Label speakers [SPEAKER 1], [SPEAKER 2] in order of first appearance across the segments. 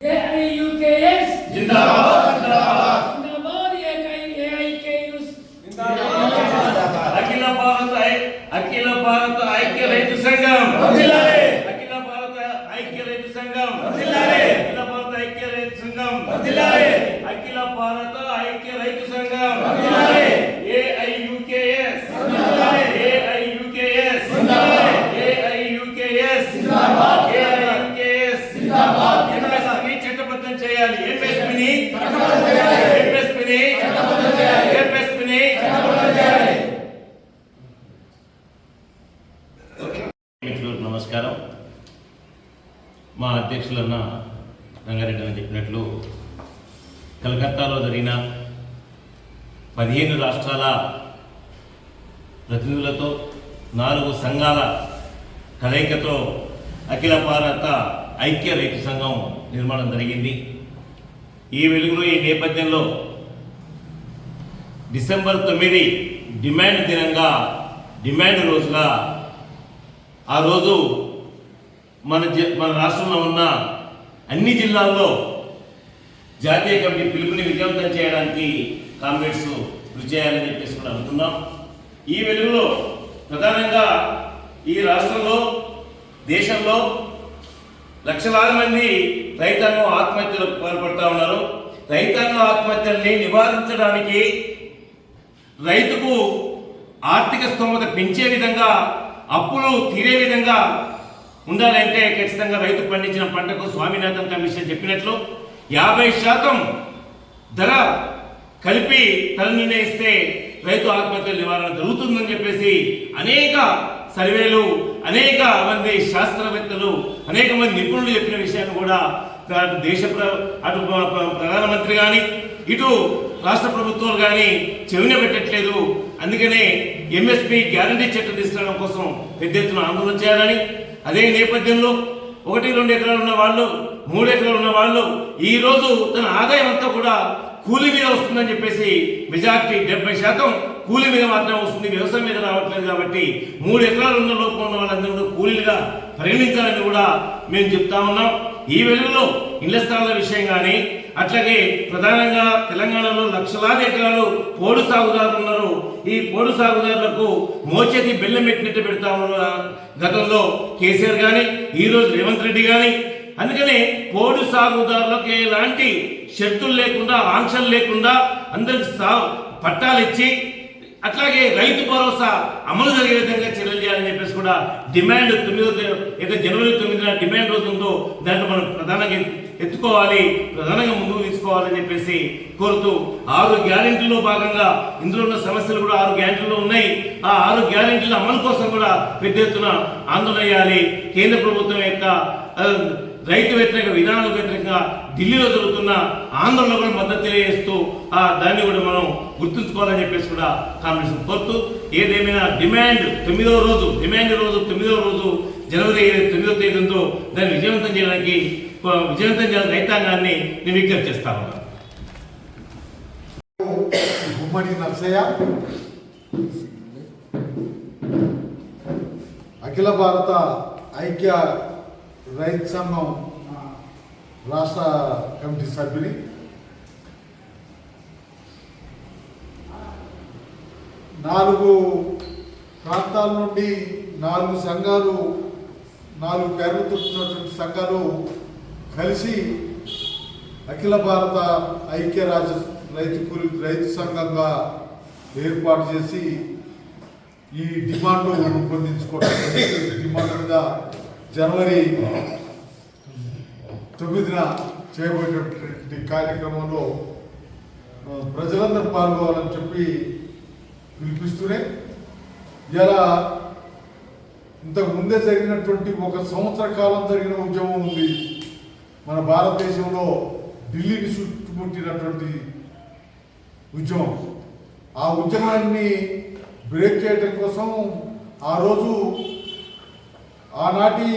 [SPEAKER 1] AIUKS जिंदाबाद మా అధ్యక్షులన్న రంగారెడ్డి అని చెప్పినట్లు కలకత్తాలో జరిగిన పదిహేను రాష్ట్రాల ప్రతినిధులతో నాలుగు సంఘాల కలయికతో అఖిల భారత ఐక్య రైతు సంఘం నిర్మాణం జరిగింది. ఈ వెలుగులో ఈ నేపథ్యంలో డిసెంబర్ తొమ్మిది డిమాండ్ దినంగా డిమాండ్ రోజుగా ఆ రోజు మన మన రాష్ట్రంలో ఉన్న అన్ని జిల్లాల్లో జాతీయ కమిటీ పిలుపుని విజయవంతం చేయడానికి కామ్రేడ్స్ కృషి చేయాలని చెప్పేసి కూడా అనుకున్నాం ఈ వెలుగులో ప్రధానంగా ఈ రాష్ట్రంలో దేశంలో లక్షలాది మంది రైతాంగం ఆత్మహత్యలకు పాల్పడతా ఉన్నారు. రైతాంగం ఆత్మహత్యల్ని నివారించడానికి రైతుకు ఆర్థిక స్తోమత పెంచే విధంగా అప్పులు తీరే విధంగా ఉండాలంటే ఖచ్చితంగా రైతు పండించిన పంటకు స్వామినాథన్ కమిషన్ చెప్పినట్లు యాభై శాతం ధర కలిపి ధర నిర్ణయిస్తే రైతు ఆత్మహత్యల నివారణ జరుగుతుందని చెప్పేసి అనేక సర్వేలు అనేక మంది శాస్త్రవేత్తలు అనేక మంది నిపుణులు చెప్పిన విషయాన్ని కూడా అటు దేశ ప్ర- అటు ప్రధానమంత్రి కానీ ఇటు రాష్ట్ర ప్రభుత్వాలు కానీ చెవిన పెట్టట్లేదు. అందుకనే ఎంఎస్పి గ్యారంటీ చట్టం తీసుకురావడం కోసం పెద్ద ఎత్తున ఆందోళన చేయాలని అదే నేపథ్యంలో ఒకటి రెండు ఎకరాలు ఉన్న వాళ్ళు మూడు ఎకరాలు ఉన్న వాళ్ళు ఈరోజు తన ఆదాయం అంతా కూడా కూలి మీద వస్తుందని చెప్పేసి మెజార్టీ డెబ్బై శాతం కూలి మీద మాత్రమే వస్తుంది. వ్యవసాయం మీద రావట్లేదు కాబట్టి మూడు ఎకరాలు ఉన్న లోపం ఉన్న వాళ్ళందరూ కూలీలుగా పరిగణించాలని కూడా మేము చెప్తా ఉన్నాం. ఈ వెలుగులో ఇళ్ళ స్థలాల విషయం కానీ అట్లాగే ప్రధానంగా తెలంగాణలో లక్షలాది ఎకరాలు పోడు సాగుదారులు ఉన్నారు. ఈ పోడు సాగుదారులకు మోచేతి బెల్లం పెట్టినట్టు పెడతా ఉన్నారు గతంలో కేసీఆర్ కానీ ఈ రోజు రేవంత్ రెడ్డి కానీ అందుకనే పోడు సాగుదారులకు ఎలాంటి షరతులు లేకుండా ఆంక్షలు లేకుండా అందరికి సా పట్టాలు ఇచ్చి అట్లాగే రైతు భరోసా అమలు జరిగే విధంగా చర్యలు చేయాలని చెప్పేసి కూడా డిమాండ్ తొమ్మిదో ఏదైతే జనవరి తొమ్మిదిన డిమాండ్ రోజు ఉందో దాంట్లో మనం ప్రధానంగా ఎత్తుకోవాలి ప్రధానంగా ముందుకు తీసుకోవాలని చెప్పేసి కోరుతూ ఆరు గ్యారెంటీలో భాగంగా ఇందులో ఉన్న సమస్యలు కూడా ఆరు గ్యారెంటీలో ఉన్నాయి. ఆ ఆరు గ్యారెంటీల అమలు కోసం కూడా పెద్ద ఎత్తున ఆందోళన చేయాలి. కేంద్ర ప్రభుత్వం యొక్క రైతు వ్యతిరేక విధానాలకు వ్యతిరేకంగా ఢిల్లీలో జరుగుతున్న ఆందోళన కూడా మద్దతు తెలియజేస్తూ ఆ దాన్ని కూడా మనం గుర్తుంచుకోవాలని చెప్పేసి కూడా కాంగ్రెస్ కోరుతూ ఏదేమైనా డిమాండ్ తొమ్మిదవ రోజు డిమాండ్ రోజు తొమ్మిదవ రోజు జనవరి తొమ్మిదవ తేదీ ఉందో దాన్ని విజయవంతం చేయడానికి విజయవంతం చేయాలని రైతాంగాన్ని నేను విజ్ఞప్తి
[SPEAKER 2] గుమ్మడి నర్సయ్య. అఖిల భారత ఐక్య రైతు సంఘం రాష్ట్ర కమిటీ సభ్యుని. నాలుగు ప్రాంతాల నుండి నాలుగు సంఘాలు నాలుగు పేర్లు ఉన్నటువంటి సంఘాలు కలిసి అఖిల భారత ఐక్య రాజ్య రైతు కూలి రైతు సంఘంగా ఏర్పాటు చేసి ఈ డిమాండ్ రూపొందించుకోవడం డిమాండ్ మీద జనవరి తొమ్మిదిన చేయబడినటువంటి కార్యక్రమంలో ప్రజలందరూ పాల్గొవాలని చెప్పి పిలిపిస్తూనే ఇలా ఇంతకు ముందే జరిగినటువంటి ఒక సంవత్సర కాలం జరిగిన ఉద్యమం ఉంది. మన భారతదేశంలో ఢిల్లీని చుట్టుముట్టినటువంటి ఉద్యమం. ఆ ఉద్యమాన్ని బ్రేక్ చేయడం కోసం ఆ రోజు ఆనాటి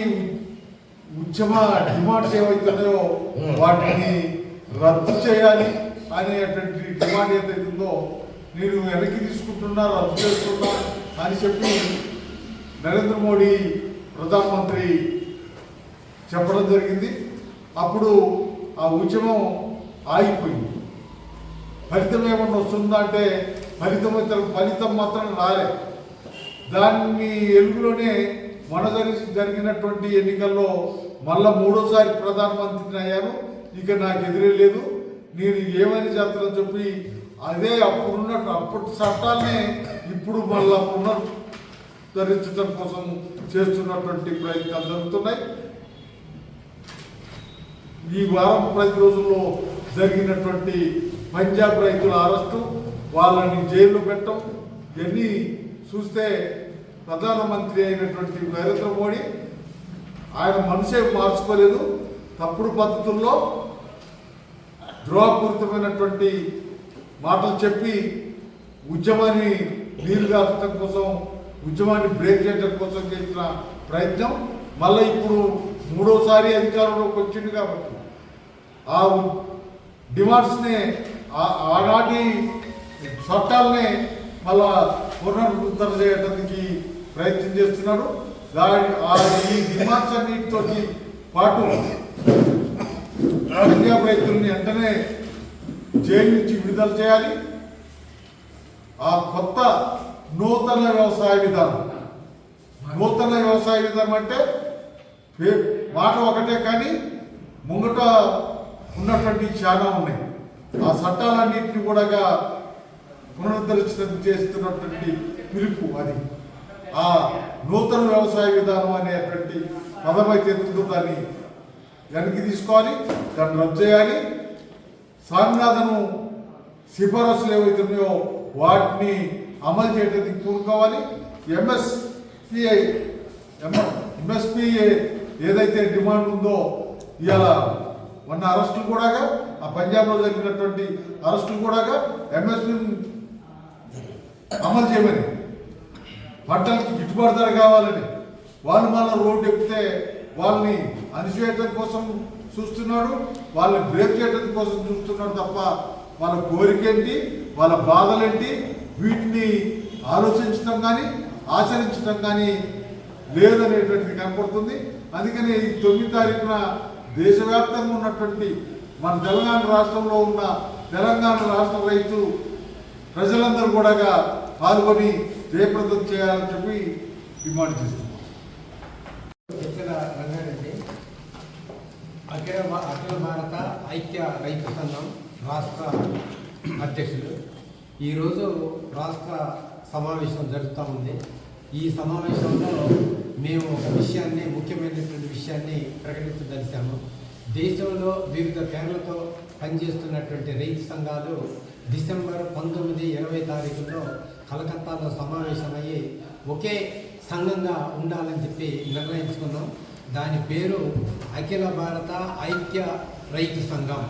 [SPEAKER 2] ఉద్యమ డిమాండ్స్ ఏవైతున్నాయో వాటిని రద్దు చేయాలి అనేటువంటి డిమాండ్ ఏదైతుందో నేను వెనక్కి తీసుకుంటున్నా రద్దు చేస్తున్నా అని చెప్పి నరేంద్ర మోడీ ప్రధానమంత్రి చెప్పడం జరిగింది. అప్పుడు ఆ ఉద్యమం ఆగిపోయింది. ఫలితం ఏమన్నా వస్తుందా అంటే ఫలితం ఫలితం మాత్రం రాలే. దాన్ని ఎలుగులోనే మన జరిగి జరిగినటువంటి ఎన్నికల్లో మళ్ళా మూడోసారి ప్రధానమంత్రిని అయ్యాను ఇక నాకు ఎదురే లేదు. నేను ఏమని చేస్తానని చెప్పి అదే అప్పుడున్న అప్పటి చట్టాలనే ఇప్పుడు మళ్ళా పునరుద్ధరించడం కోసం చేస్తున్నటువంటి ప్రయత్నాలు జరుగుతున్నాయి. ఈ వారం పది రోజుల్లో జరిగినటువంటి పంజాబ్ రైతుల అరెస్టు వాళ్ళని జైల్లో పెట్టడం ఇవన్నీ చూస్తే ప్రధానమంత్రి అయినటువంటి నరేంద్ర మోడీ ఆయన మనసే మార్చుకోలేదు. తప్పుడు పద్ధతుల్లో ద్రోహపూరితమైనటువంటి మాటలు చెప్పి ఉద్యమాన్ని నీరు కాల్చడం కోసం ఉద్యమాన్ని బ్రేక్ చేయడం కోసం చేసిన ప్రయత్నం. మళ్ళీ ఇప్పుడు మూడోసారి అధికారంలోకి వచ్చింది కాబట్టి. ఆ డిమాండ్స్ని ఆ- ఆనాటి చట్టాలనే మళ్ళా పునరుద్ధరణ చేయడానికి ప్రయత్నం చేస్తున్నాడు దాని ఆ ఈ డిమాండ్స్ అన్నిటితో పాటు పంజాబ్ రైతుల్ని వెంటనే జైలు నుంచి విడుదల చేయాలి. ఆ కొత్త నూతన వ్యవసాయ విధానం. నూతన వ్యవసాయ విధానం అంటే మాట ఒకటే కానీ ముంగట ఉన్నటువంటి చాలా ఉన్నాయి ఆ చట్టాలన్నింటినీ కూడా పునరుద్ధరించడం చేస్తున్నటువంటి పిలుపు అది. ఆ నూతన వ్యవసాయ విధానం అనేటువంటి పదమైతే ఎందుకు దాన్ని వెనక్కి తీసుకోవాలి దాన్ని రద్దు చేయాలి. స్వామినాథను సిఫారసులు ఏవైతున్నాయో వాటిని అమలు చేయడానికి పూనుకోవాలి ఎంఎస్పిఐ ఎంఎస్పి ఏదైతే డిమాండ్ ఉందో ఇవాళ మొన్న అరెస్టులు కూడా ఆ పంజాబ్లో జరిగినటువంటి అరెస్టులు కూడా ఎంఎస్పి అమలు చేయమని పంటలకి గిట్టుబాటు ధర కావాలని వాళ్ళు మళ్ళీ రోడ్డు ఎక్కితే వాళ్ళని అణిచివేయడం కోసం చూస్తున్నాడు వాళ్ళని బ్రేక్ చేయడం కోసం చూస్తున్నాడు తప్ప వాళ్ళ కోరికేంటి వాళ్ళ బాధలేంటి వీటిని ఆలోచించడం కానీ ఆచరించడం కానీ లేదనేటువంటిది కనపడుతుంది. అందుకని ఈ తొమ్మిది తారీఖున దేశవ్యాప్తంగా ఉన్నటువంటి మన తెలంగాణ రాష్ట్రంలో ఉన్న తెలంగాణ రాష్ట్ర రైతు ప్రజలందరూ కూడా పాల్గొని జయప్రదం చేయాలని చెప్పి డిమాండ్ చేస్తున్నాం.
[SPEAKER 3] ఇచ్చిన రంగారెడ్డి? అఖిల అఖిల భారత ఐక్య రైతు సంఘం రాష్ట్ర అధ్యక్షులు. ఈరోజు రాష్ట్ర సమావేశం జరుగుతూ ఉంది. ఈ సమావేశంలో మేము ఒక విషయాన్ని ముఖ్యమైనటువంటి విషయాన్ని ప్రకటించదలిశాము దేశంలో వివిధ పేర్లతో పనిచేస్తున్నటువంటి రైతు సంఘాలు డిసెంబర్ పంతొమ్మిది ఇరవై తారీఖులో కలకత్తాలో సమావేశమయ్యి ఒకే సంఘంగా ఉండాలని చెప్పి నిర్ణయించుకున్నాం. దాని పేరు అఖిల భారత ఐక్య రైతు సంఘం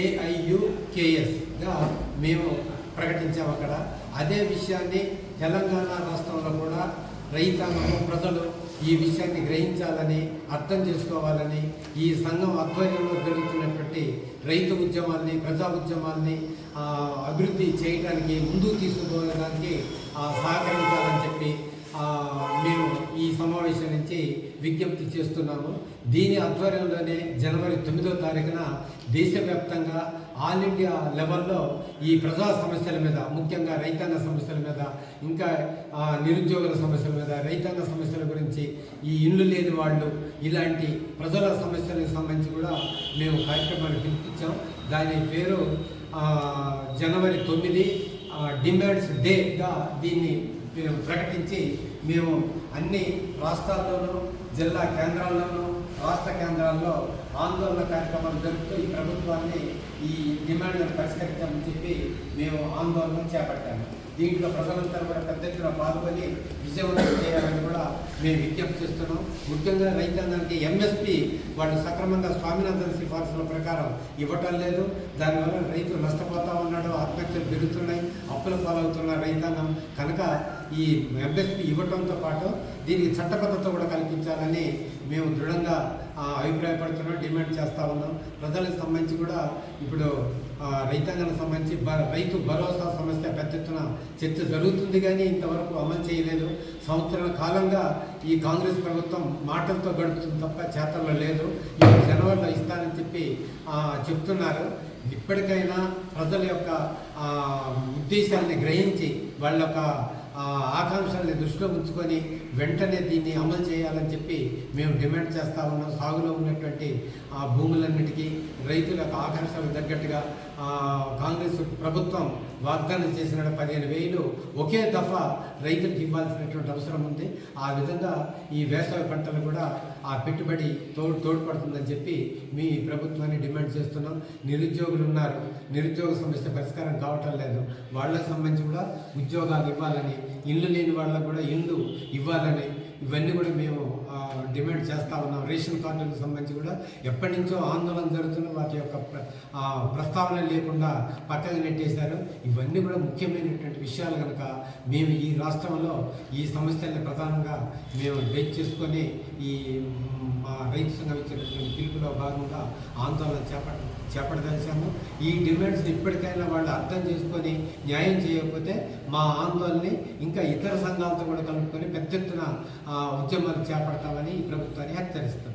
[SPEAKER 3] ఏఐయుకేఎస్గా మేము ప్రకటించాము అక్కడ. అదే విషయాన్ని తెలంగాణ రాష్ట్రంలో కూడా రైతాంగము ప్రజలు ఈ విషయాన్ని గ్రహించాలని అర్థం చేసుకోవాలని ఈ సంఘం ఆధ్వర్యంలో జరుగుతున్నటువంటి రైతు ఉద్యమాల్ని ప్రజా ఉద్యమాల్ని అభివృద్ధి చేయడానికి ముందుకు తీసుకుపోవడానికి సహకరించాలని చెప్పి మేము ఈ సమావేశం నుంచి విజ్ఞప్తి చేస్తున్నాము. దీని ఆధ్వర్యంలోనే జనవరి తొమ్మిదో తారీఖున దేశవ్యాప్తంగా ఆల్ ఇండియా లెవెల్లో ఈ ప్రజా సమస్యల మీద ముఖ్యంగా రైతాంగ సమస్యల మీద ఇంకా నిరుద్యోగుల సమస్యల మీద రైతాంగ సమస్యల గురించి ఈ ఇల్లు లేని వాళ్ళు ఇలాంటి ప్రజల సమస్యలకు సంబంధించి కూడా మేము కార్యక్రమాన్ని పిలిపించాం. దాని పేరు జనవరి తొమ్మిది డిమాండ్స్ డేగా దీన్ని మేము ప్రకటించి మేము అన్ని రాష్ట్రాల్లోనూ జిల్లా కేంద్రాల్లోనూ రాష్ట్ర కేంద్రాల్లో ఆందోళన కార్యక్రమాలు జరుపుతూ ఈ ప్రభుత్వాన్ని ఈ డిమాండ్లను పరిష్కరించామని చెప్పి మేము ఆందోళన చేపట్టాము. దీంట్లో ప్రజలంతా కూడా పెద్ద ఎత్తున పాల్గొని విజయవంతం చేయాలని కూడా మేము విజ్ఞప్తి చేస్తున్నాం. ముఖ్యంగా రైతాంగానికి ఎంఎస్పి వాళ్ళు సక్రమంగా స్వామినాథన్ సిఫార్సుల ప్రకారం ఇవ్వటం లేదు. దానివల్ల రైతు నష్టపోతా ఉన్నాడు ఆత్మహత్యలు పెరుగుతున్నాయి అప్పుల పాలవుతున్న రైతాంగం కనుక ఈ ఎంఎస్పి ఇవ్వటంతో పాటు దీనికి చట్టబద్ధత కూడా కల్పించాలని మేము దృఢంగా అభిప్రాయపడుతున్నాం డిమాండ్ చేస్తూ ఉన్నాం. ప్రజలకు సంబంధించి కూడా ఇప్పుడు రైతాంగానికి సంబంధించి బ- రైతు భరోసా సమస్య పెద్ద ఎత్తున చర్చ జరుగుతుంది కానీ ఇంతవరకు అమలు చేయలేదు. సంవత్సరాల కాలంగా ఈ కాంగ్రెస్ ప్రభుత్వం మాటలతో గడుపుతుంది తప్ప చేతల్లో లేదు. ఈ జనవరిలో ఇస్తానని చెప్పి చెప్తున్నారు. ఇప్పటికైనా ప్రజల యొక్క ఉద్దేశాన్ని గ్రహించి వాళ్ళ యొక్క ఆకాంక్షల్ని దృష్టిలో ఉంచుకొని వెంటనే దీన్ని అమలు చేయాలని చెప్పి మేము డిమాండ్ చేస్తా ఉన్నాం. సాగులో ఉన్నటువంటి ఆ భూములన్నిటికీ రైతుల ఆకాంక్షలకు తగ్గట్టుగా కాంగ్రెస్ ప్రభుత్వం వాగ్దానం చేసిన పదిహేను వేలు ఒకే దఫా రైతులకు ఇవ్వాల్సినటువంటి అవసరం ఉంది. ఆ విధంగా ఈ వేసవి పంటలు కూడా ఆ పెట్టుబడి తోడు తోడ్పడుతుందని చెప్పి మీ ప్రభుత్వాన్ని డిమాండ్ చేస్తున్నాం. నిరుద్యోగులు ఉన్నారు. నిరుద్యోగ సమస్య పరిష్కారం కావటం లేదు. వాళ్ళకి సంబంధించి కూడా ఉద్యోగాలు ఇవ్వాలని ఇల్లు లేని వాళ్ళకు కూడా ఇల్లు ఇవ్వాలని ఇవన్నీ కూడా మేము డిమాండ్ చేస్తా ఉన్నాం. రేషన్ కార్డులకు సంబంధించి కూడా ఎప్పటి నుంచో ఆందోళన జరుగుతున్న వాటి యొక్క ప్రస్తావన లేకుండా పక్కన నెట్టేశారు. ఇవన్నీ కూడా ముఖ్యమైనటువంటి విషయాలు కనుక మేము ఈ రాష్ట్రంలో ఈ సమస్యల్ని ప్రధానంగా మేము బేస్ చేసుకొని ఈ మా రైతు సంఘం ఇచ్చినటువంటి పిలుపులో భాగంగా ఆందోళన చేపట్టాం. చేపట్టదలిచాము ఈ డిమాండ్స్ ఇప్పటికైనా వాళ్ళు అర్థం చేసుకొని న్యాయం చేయకపోతే మా ఆందోళనని ఇంకా ఇతర సంఘాలతో కూడా కలుపుకొని పెద్ద ఎత్తున ఉద్యమాలు చేపడతామని ఈ ప్రభుత్వాన్ని హెచ్చరిస్తున్నాం.